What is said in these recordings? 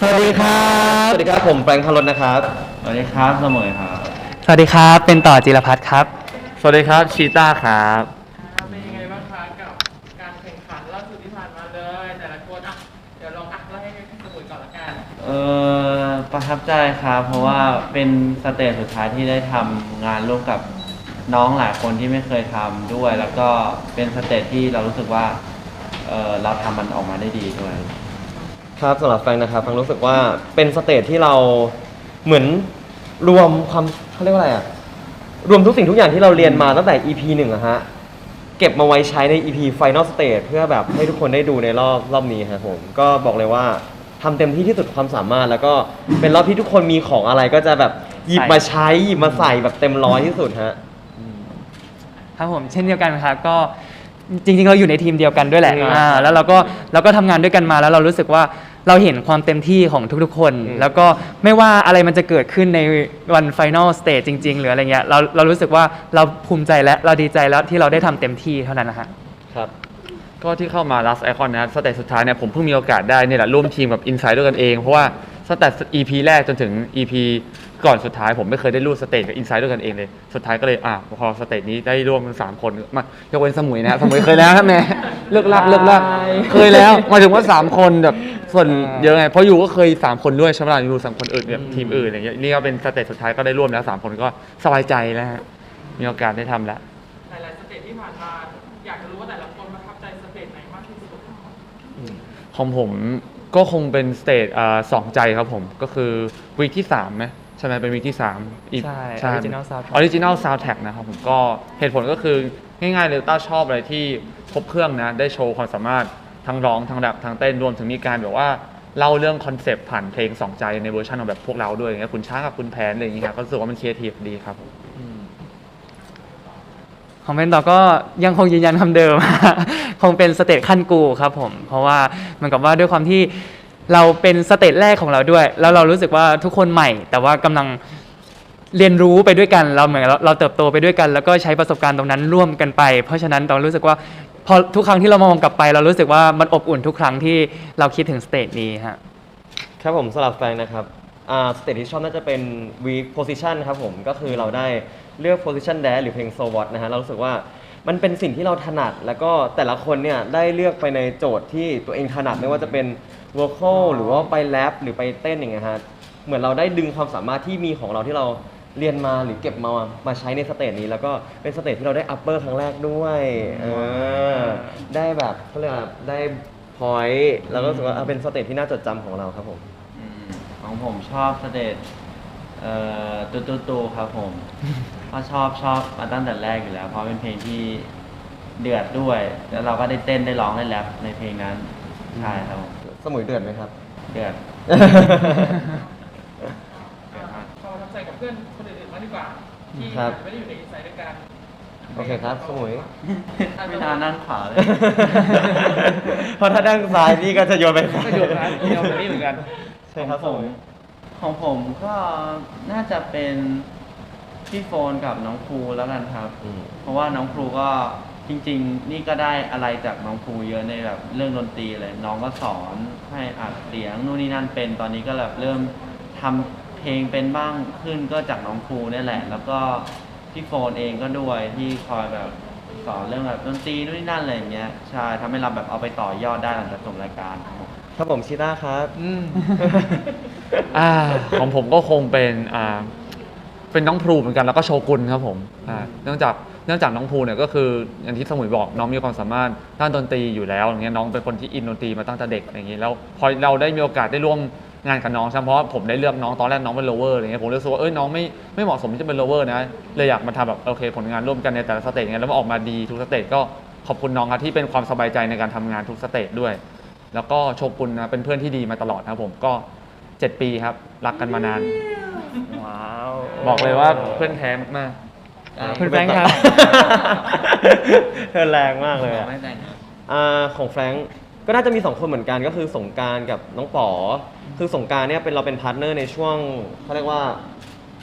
สวัสดีครับ สวัสดีครับ ผมแปลงพลดนะครับ สวัสดีครับเสมอครับ สวัสดีครับ เป็นต่อจิรพัฒน์ครับ สวัสดีครับชีต้าครับ เป็นยังไงบ้างคะกับการแข่งขันล่าสุดที่ผ่านมาเลย แต่ละคนอะเดี๋ยวลองอะไล่ให้สมุยก่อนละกันเออประทับใจครับ เพราะว่าเป็นสเตจสุดท้ายที่ได้ทำงานร่วมกับน้องหลายคนที่ไม่เคยทำด้วย แล้วก็เป็นสเตจที่เรารู้สึกว่าเออเราทำมันออกมาได้ดีด้วย ครับสำหรับแฟนนะครับฟังรู้สึกว่าเป็นสเตจที่เราเหมือนรวมความเขาเรียกว่าอะไรอะรวมทุกสิ่งทุกอย่างที่เราเรียนมาตั้งแต่ EP หนึ่งอะฮะเก็บมาไว้ใช้ใน EP Final Stage เพื่อแบบให้ทุกคนได้ดูในรอบรอบนี้ครับผม ก็บอกเลยว่าทำเต็มที่ที่สุดความสามารถ แล้วก็เป็นรอบที่ทุกคนมีของอะไรก็จะแบบหยิบมาใช้หยิบมาใส่แบบเต็มร้อยที่สุดฮะ ครับผมเช่นเดียวกันครับก็จริงๆเราอยู่ในทีมเดียวกันด้วยแหละอืมอ่าแล้วเราก็เราก็ทำงานด้วยกันมาแล้วเรารู้สึกว่า เราเห็นความเต็มที่ของทุกๆคนอืมแล้วก็ไม่ว่าอะไรมันจะเกิดขึ้นในวันไฟน a ลสเตจจริง ๆ หรืออะไรเงี้ยเราเรารู้สึกว่าเราภูมิใจและเราดีใจแล้วที่เราได้ทำเต็มที่เท่านั้นนะฮะ ครับ ก็ที่เข้ามา last icon นะสเตจสุดท้ายเนี่ยผมเพิ่งมีโอกาสได้เนี่ยแหละร่วมทีมกับ Inside ด้วยกันเอง เพราะว่าสเตจ EP แรกจนถึง EP ก่อนสุดท้ายผมไม่เคยได้ร่วมสเตจกับ Inside ด้วยกันเองเลย สุดท้ายก็เลยอะพอสเตจนี้ได้ร่วมกันสามคนมายกเว้นสมุยนะ สมุยเคยแล้วครับแม่ เลิกลักเลิกลักเคยแล้วหมายถึงว่าสามคนแบบส่วนเยอะไงเพราะอยู่ก็เคยสามคนด้วยใช่ไหมล่ะอยู่สามคนอื่นแบบทีมอื่นอะไรเงี้ยนี่ก็เป็นสเตจสุดท้ายก็ได้ร่วมแล้วสามคนก็สบายใจแล้วฮะมีโอกาสได้ทำแล้ว หลายๆสเตจที่ผ่านมา อยากจะรู้ว่าแต่ละคนประทับใจสเตจไหนมากที่สุด ของผมก็คงเป็นสเตจอ่าสองใจครับผมก็คือวีคที่3ไหมใช่ไหมเป็นวีคที่3อีกใช่ Original Soundtrack ออริจินอลซาวด์แท็กนะครับผมก็เหตุผลก็คือ ง่ายๆเลยต้าชอบอะไรที่ครบเครื่องนะ ได้โชว์ความสามารถทั้งร้องทั้งแรปทั้งเต้นรวมถึงมีการแบบว่าเล่าเรื่องคอนเซปต์ผ่านเพลงสองใจในเวอร์ชันของแบบพวกเราด้วยอย่างเงี้ยคุณช้างกับคุณแพนอะไรอย่างเงี้ยครับก็รู้สึกว่ามันครีเอทีฟดีครับของเป็นต่อก็ยังคงยืนยันคำเดิม คงเป็นสเตจขั้นกูครับผม เพราะว่าเหมันกับว่าด้วยความที่เราเป็นสเตจแรกของเราด้วย แล้วเรารู้สึกว่าทุกคนใหม่ แต่ว่ากำลัง เรียนรู้ไปด้วยกันเราเหมือนเราเราเติบโตไปด้วยกัน แล้วก็ใช้ประสบการณ์ตรงนั้นร่วมกันไป เพราะฉะนั้นตองรู้สึกว่าพอทุกครั้งที่เรามองกลับไป เรารู้สึกว่ามันอบอุ่นทุกครั้งที่เราคิดถึงสเตจนี้ฮะ ครับผมสำหรับแฟนนะครับอ่าสเตจที่ชอบน่าจะเป็น weak position ครับผมก็คือเราได้เลือก position dance หรือเพลง so what นะฮะเรารู้สึกว่ามันเป็นสิ่งที่เราถนัด แล้วก็แต่ละคนเนี่ยได้เลือกไปในโจทย์ที่ตัวเองถนัดไม่ว่าจะเป็น vocal หรือว่าไป rap หรือไปเต้นอย่างเงี้ยฮะเหมือนเราได้ดึงความสามารถที่มีของเราที่เรา เรียนมาหรือเก็บมามาใช้ในสเตจนี้ แล้วก็เป็นสเตจที่เราได้ upper ครั้งแรกด้วยเออได้แบบเขาเรียกว่าได้ point แล้วก็รู้สึกว่าอะเป็นสเตจที่น่าจดจำของเราครับผม อืมของผมชอบสเตจเอ่อตูตูตูครับผมก็ชอบชอบมาตั้งแต่แรกอยู่แล้ว เพราะเป็นเพลงที่เดือดด้วย แล้วเราก็ได้เต้นได้ร้องได้แรปในเพลงนั้น ใช่ครับผมสมุยเดือดไหมครับ เดือด ความประทับใจกับ เพื่อนคนอื่นๆมางดีกว่าที่ครับ ไม่ได้อยู่ในอินไซด์ด้วยกันโอเคครับสมุย ไม่นานนั่งขวาเลย เพราะถ้าด้านซ้ายนี่ก็จะโยนไปก็โยนไปโยนไปนี่เหมือนกัน ใช่ครับสมุยของผมก็น่าจะเป็นพี่โฟนกับน้องครูแล้วกันครับ อืม เพราะว่าน้องครูก็จริง ๆ นี่ก็ได้อะไรจากน้องครูเยอะในแบบเรื่องดนตรีเลยน้องก็สอนให้อัดเสียงนู่นนี่นั่นเป็นตอนนี้ก็แบบเริ่มทำ เพลงเป็นบ้างขึ้นก็จากน้องครูนี่แหละ แล้วก็พี่โฟนเองก็ด้วยที่คอยแบบสอนเรื่องแบบดนตรีนู่นนี่นั่นอะไรอย่างเงี้ยใช่ทำให้เราแบบเอาไปต่อยอดได้หลังจากจบรายการครับผม ครับผมชิต้าครับ อ่าของผมก็คงเป็นอ่าเป็นน้องพลูเหมือนกันแล้วก็โชกุนครับผมอ่าเนื่องจากเนื่องจากน้องพลูเนี่ยก็คืออย่างที่สมุยบอกน้องมีความสามารถด้านดนตรีอยู่แล้วอย่างเงี้ยน้องเป็นคนที่อินดนตรีมาตั้งแต่เด็กอย่างเงี้ยแล้วพอเราได้มีโอกาสได้ร่วม งานกับน้องใช่ไหมเพราะว่าผมได้เลือกน้องตอนแรกน้องเป็นโลเวอร์อะไรเงี้ยผมรู้สึกว่าเอ้ยน้องไม่ไม่เหมาะสมที่จะเป็นโลเวอร์นะเลยอยากมาทำแบบโอเค ผลงานร่วมกันในแต่ละสเตจเงี้ยแล้วมันออกมาดีทุกสเตจก็ขอบคุณน้องครับที่เป็นความสบายใจในการทำงานทุกสเตจด้วย แล้วก็โชกุนนะเป็นเพื่อนที่ดีมาตลอดนะครับผมก็7ปีครับ รักกันมานาน ว้าว บอกเลยว่าเพื่อนแท้มากคุณแฟรงค์ครับเธอแรงมากเลยอะไม่แต่งอ่าของแฟรงก์ ก็น่าจะมีสองคนเหมือนกันก็คือสงกรารกับน้องป๋อคือสงกรารเนี่ยเป็นเราเป็นพาร์ทเนอร์ในช่วงเขาเรียกว่า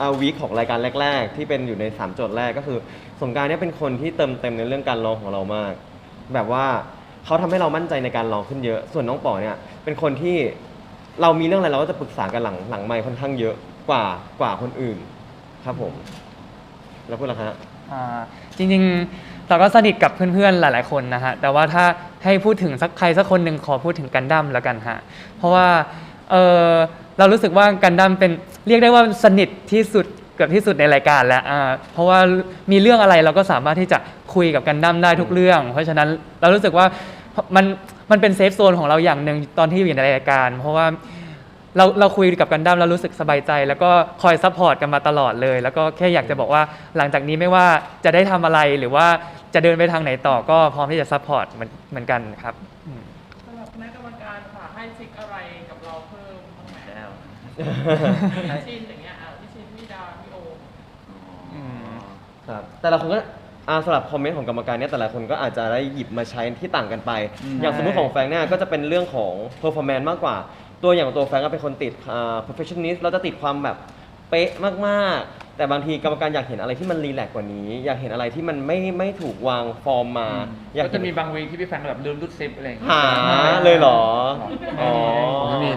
อาวีคของรายการแรก ๆ ที่เป็นอยู่ใน3โจทย์แรกก็คือสงกรารเนี่ยเป็นคนที่เติมเต็มในเรื่องการร้องของเรามาก แบบว่าเขาทำให้เรามั่นใจในการร้องขึ้นเยอะ ส่วนน้องป๋อเนี่ยเป็นคนที่เรามีเรื่องอะไรเราก็จะปรึกษากันหลังหลังไมค์ค่อนข้างเยอะกว่ากว่าคนอื่น ครับผม แล้วพูดละฮะ อ่าจริงๆ เราก็สนิทกับเพื่อนๆ หลายๆ คนนะฮะ แต่ว่าถ้า ให้พูดถึงสักใครสักคนหนึ่งขอพูดถึงกันดั้มแล้วกันฮะ เพราะว่าเออเรารู้สึกว่ากันดั้มเป็นเรียกได้ว่าสนิทที่สุดเกือบที่สุดในรายการแล้วอ่าเพราะว่ามีเรื่องอะไรเราก็สามารถที่จะคุยกับกันดั้มได้ทุกเรื่อง เพราะฉะนั้นเรารู้สึกว่ามันมันเป็นเซฟโซนของเราอย่างหนึ่งตอนที่อยู่ในรายการ เพราะว่าเราเราคุยกับกันดั้มเรารู้สึกสบายใจ แล้วก็คอยซัพพอร์ตกันมาตลอดเลย แล้วก็แค่อยากจะบอกว่าหลังจากนี้ไม่ว่าจะได้ทำอะไรหรือว่า จะเดินไปทางไหนต่อก็พร้อมที่จะซัพพอร์ตเหมือนเหมือนกันครับอืม สำหรับคณะกรรมการค่ะให้ทริกอะไรกับเราเพิ่มบ้างไหมแล้วพี่ชินอย่างเงี้ยอะพี่ชินพี่ดาวพี่โอมอืม ครับแต่ละคนก็อ่าสำหรับคอมเมนต์ของกรรมการเนี่ยแต่ละคนก็อาจจะได้หยิบมาใช้ที่ต่างกันไป อืม อย่างสมมติของแฟรงค์เนี่ยก็จะเป็นเรื่องของ performance มากกว่า ตัวอย่างตัวแฟรงค์ก็เป็นคนติดอ่า perfectionist เราจะติดความแบบเป๊ะมากๆ แต่บางทีกรรมการอยากเห็นอะไรที่มันรีแลกซ์กว่านี้ อยากเห็นอะไรที่มันไม่ไม่ถูกวางฟอร์มมา อยากก็เห็จะนมีบางวีคที่พี่แฟนแบบลืมรูดซิปอะไรอย่างเงี้ยหาเลยเหรออ๋อไม่มี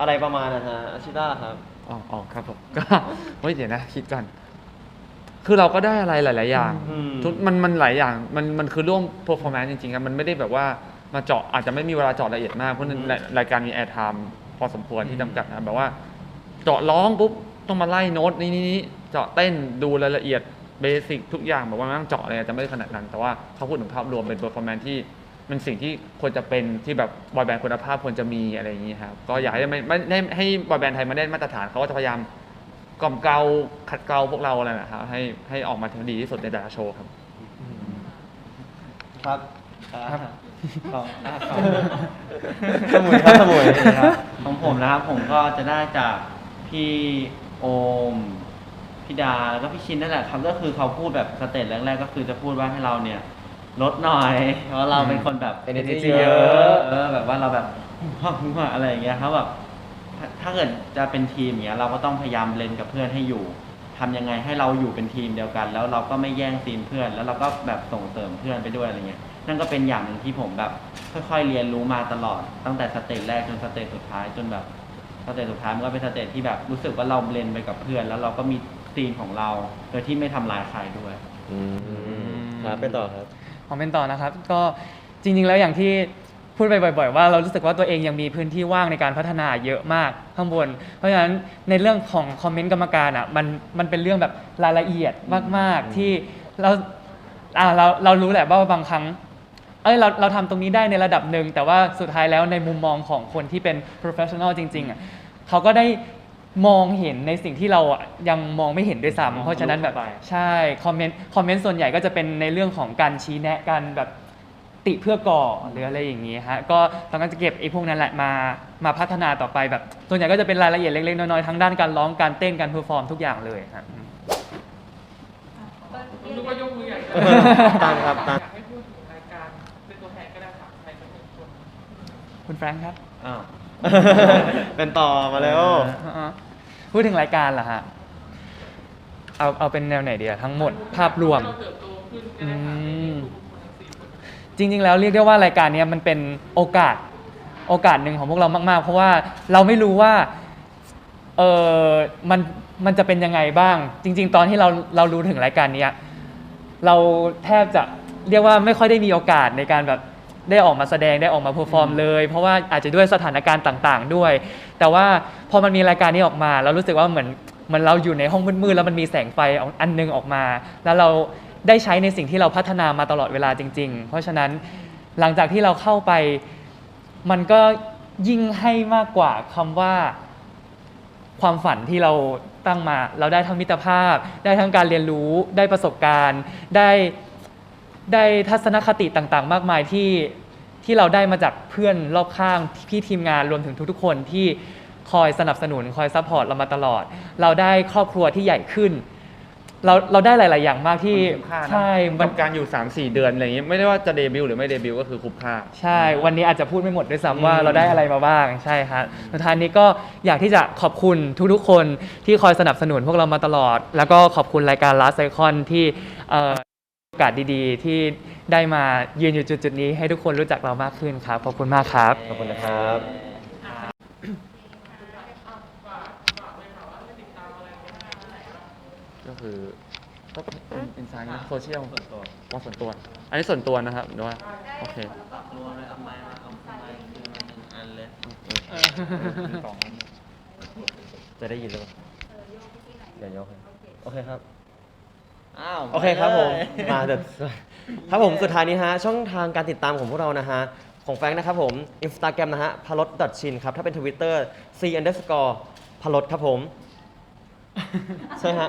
อะไรประมาณนะฮะอาชิต้าครับ อ๋ออ๋อครับผมก็ เฮ้ยเดี๋ยวนะ คิดกันคือเราก็ได้อะไรหลาย ๆ อย่างอืม ทุกมันมันหลายอย่าง มันมันคือร่วม performance จริง ๆ ครับ มันไม่ได้แบบว่ามาเจาะอาจจะไม่มีเวลาเจาะละเอียดมาก เพราะฉะนั้นรายรายการมี air time พอสมควรที่จำกัดนะแบบว่า เจาะร้องปุ๊บ ต้องมาไล่โน้ตนี่นี่นี่เจาะเต้นดูรายละเอียดเบสิกทุกอย่างแบบว่าไม่ต้องเจาะอะไรอาจจะไม่ได้ขนาดนั้น แต่ว่าเขาพูดถึงภาพรวมเป็น performance ที่มันสิ่งที่ควรจะเป็นที่แบบบอยแบนด์คุณภาพควรจะมีอะไรอย่างนี้ครับก็อยากให้ไม่ไม่ให้ให้บอยแบนด์ไทยมาได้มาตรฐานเขาก็จะพยายามกล่อมเกลาขัดเกลาพวกเราอะไรนะครับให้ให้ออกมาถึงดีที่สุดในแต่ละโชว์ครับครับครับต่ออะต่อสมุยครับสมุยครับของผมนะครับผมก็จะได้จากพี่โอม พี่ดาแล้วก็พี่ชินนั่นแหละครับก็คือเขาพูดแบบสเตจแรกๆก็คือจะพูดว่าให้เราเนี่ย ลดหน่อยเพราะเราเป็นคนแบบ Energy เยเยออะะเออแบบว่าเราแบบอะไรอย่างเงี้ยครับแบบถ้าถ้าเกิดจะเป็นทีมอย่างเงี้ย เราก็ต้องพยายามเล่นกับเพื่อนให้อยู่ทำยังไงให้เราอยู่เป็นทีมเดียวกัน แล้วเราก็ไม่แย่งซีนเพื่อน แล้วเราก็แบบส่งเสริมเพื่อนไปด้วยอะไรเงี้ยนั่นก็เป็นอย่างหนึ่งที่ผมแบบ ค่อยๆเรียนรู้มาตลอด ตั้งแต่สเตจแรกจนสเตจสุดท้ายจนแบบ สเตจสุดท้ายมันก็เป็นสเตจที่แบบรู้สึกว่าเราเบลนไปกับเพื่อน แล้วเราก็มี ซีนของเราโดยที่ไม่ทำลายใครด้วย อืมครับเป็นต่อครับ ของเป็นต่อนะครับ ก็จริงๆ แล้วอย่างที่พูดไปบ่อย ๆ ว่าเรารู้สึกว่าตัวเองยังมีพื้นที่ว่างในการพัฒนาเยอะมากข้างบน เพราะฉะนั้นในเรื่องของคอมเมนต์กรรมการอะมันมันเป็นเรื่องแบบรายละเอียดมากๆที่เราอ่าเราเรารู้แหละว่าบางครั้งเอ้ยเราเราทำตรงนี้ได้ในระดับหนึ่งแต่ว่าสุดท้ายแล้วในมุมมองของคนที่เป็น professional จริงๆอะเขาก็ได้ มองเห็นในสิ่งที่เราอะยังมองไม่เห็นด้วยมองซ้ำเพราะฉะนั้นแบบเข้าไป ใช่คอมเมนต์คอมเมนต์ส่วนใหญ่ก็จะเป็นในเรื่องของการชี้แนะกันแบบติเพื่อก่อหรืออะไรอย่างนี้ฮะก็ต้องการจะเก็บไอ้พวกนั้นแหละมามาพัฒนาต่อไปแบบส่วนใหญ่ก็จะเป็นรายละเอียดเล็กๆน้อยๆทั้งด้านการร้องการเต้นการเพอร์ฟอร์มทุกอย่างเลยฮะ ผมนึกว่ายกมือใหญ่ตามครับตาม อยากให้พูดถึงรายการเป็นตัวแทนก็ได้ค่ะใครสักหนึ่งคน คุณแฟรงค์ครับ อ้าว เป็นต่อมาแล้ว อ่าๆ พูดถึงรายการเหรอฮะ เอาเอาเป็นแนวไหนเดียทั้งหมดภาพรวมเราเติบโตขึ้นก็ได้ค่ะอืมทุกคนทั้งสี่คนจริงๆ แล้วเรียกได้ว่ารายการเนี้ยมันเป็นโอกาสโอกาสหนึ่งของพวกเรามาก ๆ เพราะว่าเราไม่รู้ว่าเออมันมันจะเป็นยังไงบ้าง จริง ๆ ตอนที่เราเรารู้ถึงรายการเนี้ยเราแทบจะเรียกว่าไม่ค่อยได้มีโอกาสในการแบบ ได้ออกมาแสดงได้ออกมาเพอร์ฟอร์มเลย เพราะว่าอาจจะด้วยสถานการณ์ต่าง ๆ ด้วย แต่ว่าพอมันมีรายการนี้ออกมาเรารู้สึกว่าเหมือนเหมือนเราอยู่ในห้องมืดๆแล้วมันมีแสงไฟอันหนึงออกมา แล้วเราได้ใช้ในสิ่งที่เราพัฒนามาตลอดเวลาจริง ๆ เพราะฉะนั้นหลังจากที่เราเข้าไป มันก็ยิ่งให้มากกว่าคำว่าความฝันที่เราตั้งมา เราได้ทั้งมิตรภาพ ได้ทั้งการเรียนรู้ ได้ประสบการณ์ ได้ ได้ทัศนคติต่างๆ มากมายที่ที่เราได้มาจากเพื่อนรอบข้างพี่ทีมงานรวมถึงทุกๆ คนที่คอยสนับสนุนคอยซัพพอร์ตเรามาตลอด เราได้ครอบครัวที่ใหญ่ขึ้น เราเราได้หลาย ๆ อย่างมากที่มันคุ้มค่านะ ใช่ปมัระนสบการณ์อยู่ 3 4 เดือนอะไรอย่างงี้ไม่ได้ว่าจะเดบิวต์หรือไม่เดบิวต์ก็คือคุ้มค่า ใช่ วันนี้อาจจะพูดไม่หมดด้วยซ้ำว่าอืมเราได้อะไรมาบ้างใช่ฮะสุดท้ายนี้ก็อยากที่จะขอบคุณทุกๆ คนที่คอยสนับสนุนพวกเรามาตลอด แล้วก็ขอบคุณรายการ Last Icon ที่เอ่อ โอกาสดีๆ ที่ได้มายืนอยู่จุดๆนี้ให้ทุกคนรู้จักเรามากขึ้นครับขอบคุณมากครับ ขอบคุณนะครับ ก็คือก็อินสตาแกรมโซเชียลว่าส่วนตัว อันนี้ส่วนตัวนะครับด้วยโอเครวมเลยเอาไม้มาเอาไม้คือมาหนึ่งอันเลยจะได้ยินหรือเปล่าอย่ายกให้โอเคครับ อ้าวโอเคครับผมไปเลยมาเดี๋ยวครับผมสุดท้ายนี้ฮะ ช่องทางการติดตามของพวกเรานะฮะ ของแฟรงค์นะครับผม Instagram นะฮะพารดชินครับ ถ้าเป็น Twitter c underscore พารดครับผม ใช่ฮะ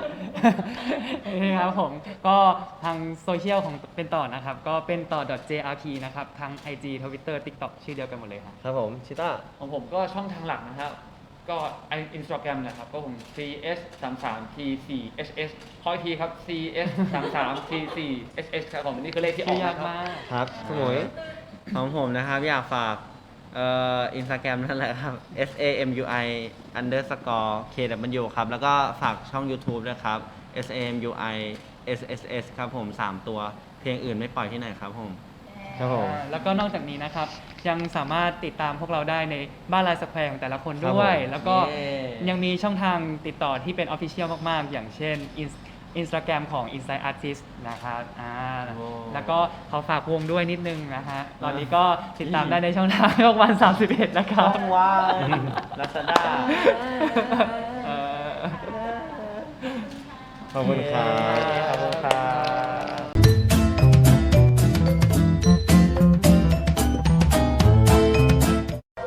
นี่ครับผมก็ทางโซเชียลของเป็นต่อนะครับ ก็เป็นต่อ .jrp นะครับ ทาง IG Twitter TikTok ชื่อเดียวกันหมดเลยครับครับผม ชิต้า ของผมก็ช่องทางหลักนะครับ ก็อินสตาแกรมนะครับก็ผม cs 3 3 t 4 h s ขออีกทีครับ cs 3 3 t 4 h s ครับผมนี่คือเลขที่อชื่อกอยากนะครับมากครับสมุยของผมนะครับอยากฝากเอ่ออินสตาแกรมนั่นแหละครับ s a m u i underscore k w ครับ แล้วก็ฝากช่อง YouTube ด้วยครับ s a m u i s s s ครับผม 3 ตัวเพลงอื่นไม่ปล่อยที่ไหนครับผม ครับผมอ่าแล้วก็นอกจากนี้นะครับ ยังสามารถติดตามพวกเราได้ในบ้านลายสแควร์ของแต่ละคนครับด้วยผม แล้วก็เย้ ยังมีช่องทางติดต่อที่เป็นออฟฟิเชียลมาก ๆ อย่างเช่นอินสตาแกรมของ Inside Artist นะครับอ่าโอ้แล้วก็เขาฝากวงด้วยนิดนึงนะฮะตอนนี้ก็ติดตามได้ในช่องทางช่องวัน 31 นะครับช่องว่างลาซาด้า เออ ขอบคุณครับ